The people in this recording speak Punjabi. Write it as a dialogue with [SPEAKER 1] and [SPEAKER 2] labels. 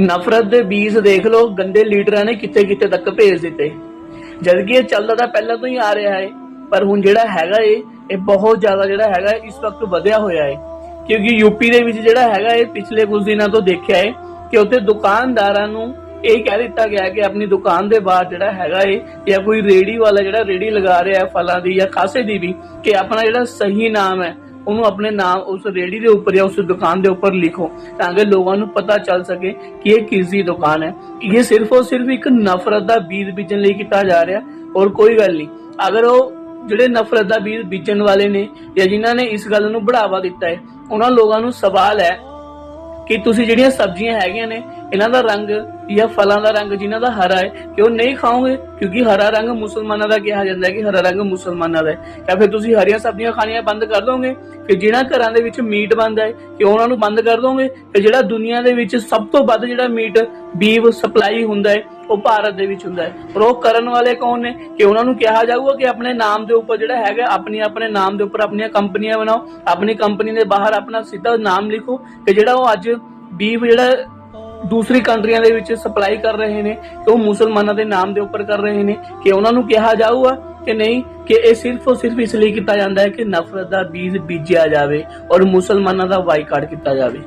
[SPEAKER 1] ਨਫ਼ਰਤ ਦੇ ਬੀਜ ਦੇਖ ਲਓ, ਗੰਦੇ ਲੀਡਰਾਂ ਨੇ ਕਿੱਥੇ ਕਿੱਥੇ ਤੱਕ ਭੇਜ ਦਿੱਤੇ। ਜਦ ਇਹ ਚੱਲਦਾ ਤਾਂ ਪਹਿਲਾਂ ਤੋਂ ਹੀ ਆ ਰਿਹਾ ਹੈ, ਪਰ ਹੁਣ ਜਿਹੜਾ ਹੈਗਾ ਏ, ਇਹ ਬਹੁਤ ਜ਼ਿਆਦਾ ਜਿਹੜਾ ਹੈਗਾ ਇਸ ਵਕਤ ਵਧਿਆ ਹੋਇਆ ਹੈ ਕਿਉਂਕਿ ਯੂਪੀ ਦੇ ਵਿੱਚ ਜਿਹੜਾ ਹੈਗਾ ਇਹ ਪਿਛਲੇ ਕੁਝ ਦਿਨਾਂ ਤੋਂ ਦੇਖਿਆ ਹੈ ਕਿ ਉੱਥੇ ਦੁਕਾਨਦਾਰਾਂ ਨੂੰ ਇਹ ਕਹਿ ਦਿੱਤਾ ਗਿਆ ਕਿ ਆਪਣੀ ਦੁਕਾਨ ਦੇ ਬਾਹਰ ਜਿਹੜਾ ਹੈਗਾ ਏ, ਜਾਂ ਕੋਈ ਰੇੜੀ ਵਾਲਾ ਜਿਹੜਾ ਰੇੜੀ ਲਗਾ ਰਿਹਾ ਹੈ ਫਲਾਂ ਦੀ ਜਾਂ ਖਾਸੇ ਦੀ ਵੀ, ਕਿ ਆਪਣਾ ਜਿਹੜਾ ਸਹੀ ਨਾਮ ਹੈ ਉਹਨੂੰ ਆਪਣੇ ਨਾਮ, ਉਸ ਰੇੜੀ ਦੇ ਉੱਪਰ ਜਾਂ ਉਸ ਦੁਕਾਨ ਦੇ ਉੱਪਰ ਲਿਖੋ ਤਾਂ ਕਿ ਲੋਕਾਂ ਨੂੰ ਪਤਾ ਚੱਲ ਸਕੇ ਕਿ ਇਹ ਕਿਸ ਦੀ ਦੁਕਾਨ ਹੈ। ਇਹ ਸਿਰਫ ਔਰ ਸਿਰਫ ਇੱਕ ਨਫ਼ਰਤ ਦਾ ਬੀਜ ਬੀਜਣ ਲਈ ਕੀਤਾ ਜਾ ਰਿਹਾ। ਔਰ ਕੋਈ ਗੱਲ ਨਹੀਂ। ਅਗਰ ਉਹ ਜਿਹੜੇ ਨਫ਼ਰਤ ਦਾ ਬੀਜ ਬੀਜਣ ਵਾਲੇ ਨੇ ਜਾਂ ਜਿਨ੍ਹਾਂ ਨੇ ਇਸ ਗੱਲ ਨੂੰ ਬੜਾਵਾ ਦਿੱਤਾ ਹੈ, ਉਹਨਾਂ ਲੋਕਾਂ ਨੂੰ ਸਵਾਲ ਹੈ ਕਿ ਤੁਸੀਂ ਜਿਹੜੀਆਂ ਸਬਜ਼ੀਆਂ ਹੈਗੀਆਂ ਨੇ, ਇਹਨਾਂ ਦਾ ਰੰਗ ਜਾਂ ਫਲਾਂ ਦਾ ਰੰਗ ਜਿਨ੍ਹਾਂ ਦਾ ਹਰਾ ਹੈ, ਕਿ ਉਹ ਨਹੀਂ ਖਾਓਗੇ? ਕਿਉਂਕਿ ਹਰਾ ਰੰਗ ਮੁਸਲਮਾਨਾਂ ਦਾ ਕਿਹਾ ਜਾਂਦਾ ਹੈ ਕਿ ਹਰਾ ਰੰਗ ਮੁਸਲਮਾਨਾਂ ਦਾ ਹੈ। ਜਾਂ ਫਿਰ ਤੁਸੀਂ ਹਰੀਆਂ ਸਬਜ਼ੀਆਂ ਖਾਣੀਆਂ ਬੰਦ ਕਰ ਦੋਗੇ? ਕਿ ਜਿਹੜਾ ਘਰਾਂ ਦੇ ਵਿੱਚ ਮੀਟ ਬਣਦਾ ਹੈ, ਕਿ ਉਹਨਾਂ ਨੂੰ ਬੰਦ ਕਰ ਦੋਗੇ? ਕਿ ਜਿਹੜਾ ਦੁਨੀਆ ਦੇ ਵਿੱਚ ਸਭ ਤੋਂ ਵੱਧ ਜਿਹੜਾ ਮੀਟ ਬੀਵ ਸਪਲਾਈ ਹੁੰਦਾ ਹੈ, ਉਹ ਭਾਰਤ ਦੇ ਵਿੱਚ ਹੁੰਦਾ ਹੈ। ਪਰ ਉਹ ਕਰਨ ਵਾਲੇ ਕੌਣ ਨੇ? ਕਿ ਉਹਨਾਂ ਨੂੰ ਕਿਹਾ ਜਾਊਗਾ ਕਿ ਆਪਣੇ ਨਾਮ ਦੇ ਉੱਪਰ ਜਿਹੜਾ ਹੈਗਾ, ਆਪਣੀ ਆਪਣੇ ਨਾਮ ਦੇ ਉੱਪਰ ਆਪਣੀਆਂ ਕੰਪਨੀਆਂ ਬਣਾਓ, ਆਪਣੀ ਕੰਪਨੀ ਦੇ ਬਾਹਰ ਆਪਣਾ ਸਿੱਧਾ ਨਾਮ ਲਿਖੋ ਕਿ ਜਿਹੜਾ ਉਹ ਅੱਜ ਬੀਵ ਜਿਹੜਾ ਦੂਸਰੀ ਕੰਟਰੀਆਂ ਦੇ ਵਿੱਚ ਸਪਲਾਈ ਕਰ ਰਹੇ ਨੇ ਤੇ ਉਹ ਮੁਸਲਮਾਨਾਂ ਦੇ ਨਾਮ ਦੇ ਉੱਪਰ ਕਰ ਰਹੇ ਨੇ ਕਿ ਉਹਨਾਂ ਨੂੰ ਕਿਹਾ ਜਾਊਗਾ ਕਿ ਨਹੀਂ, ਕਿ ਇਹ ਸਿਰਫ ਔਰ ਸਿਰਫ ਇਸ ਲਈ ਕੀਤਾ ਜਾਂਦਾ ਹੈ ਕਿ ਨਫ਼ਰਤ ਦਾ ਬੀਜ ਬੀਜਿਆ ਜਾਵੇ ਔਰ ਮੁਸਲਮਾਨਾਂ ਦਾ ਬਾਈਕਾਟ ਕੀਤਾ ਜਾਵੇ।